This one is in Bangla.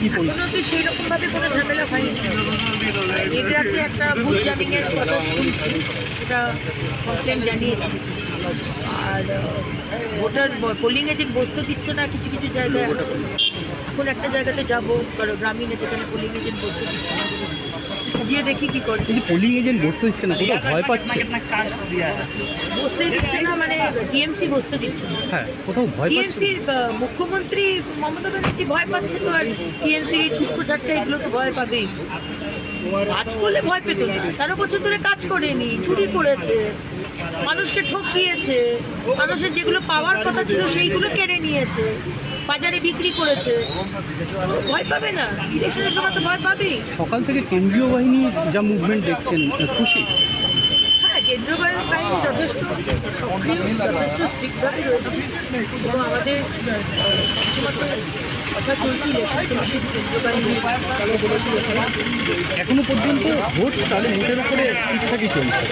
কি কোনো ঝামেলা হয়নি। এগুলাতে একটা বুথ জামিংয়ের কথা শুনছি, সেটা কমপ্লেন জানিয়েছি। আর ভোটার পোলিং এজেন্ট বসতে দিচ্ছে না, কিছু কিছু জায়গায় আছে। এখন একটা জায়গাতে যাব গ্রামীণে যেখানে পোলিং এজেন্ট বসতে দিচ্ছে না গিয়ে দেখি কি করে এই যে পোলিং এজেন্ট বসতে দিচ্ছে না কোথাও ভয় পাচ্ছে। বসতে দিচ্ছে না মানে টিএমসি বসতে দিচ্ছে না। হ্যাঁ কোথাও ভয় পাচ্ছে। টিএমসির মুখ্যমন্ত্রী মমতা ব্যানার্জি ভয় পাচ্ছে তো আর টিএমসি ছুটকো ছাটকা এগুলো তো ভয় পাবেই। কাজ করলে ভয় পেত না। তেরো বছর ধরে কাজ করেনি চুরি করেছে মানুষকে ঠকিয়েছে মানুষের যেগুলো পাওয়ার কথা ছিল সেইগুলো কেড়ে নিয়েছে। বাজারে বিক্রি করেছে। ভয় পাবে না? ইলেকশনের সময় তো ভয় পাবেই। সকাল থেকে কেন্দ্রীয় বাহিনী যা মুভমেন্ট দেখছেন খুশি? হ্যাঁ কেন্দ্রীয় বাহিনী যথেষ্ট সক্রিয় যথেষ্ট স্ট্রিক্টভাবে রয়েছে। এবং আমাদের সবসময় কথা চলছে ইলেকশন কমিশন কেন্দ্রীয় বাহিনী এখনও পর্যন্ত ভোট তাহলে ভোটের উপরে ঠিকঠাকই চলছে।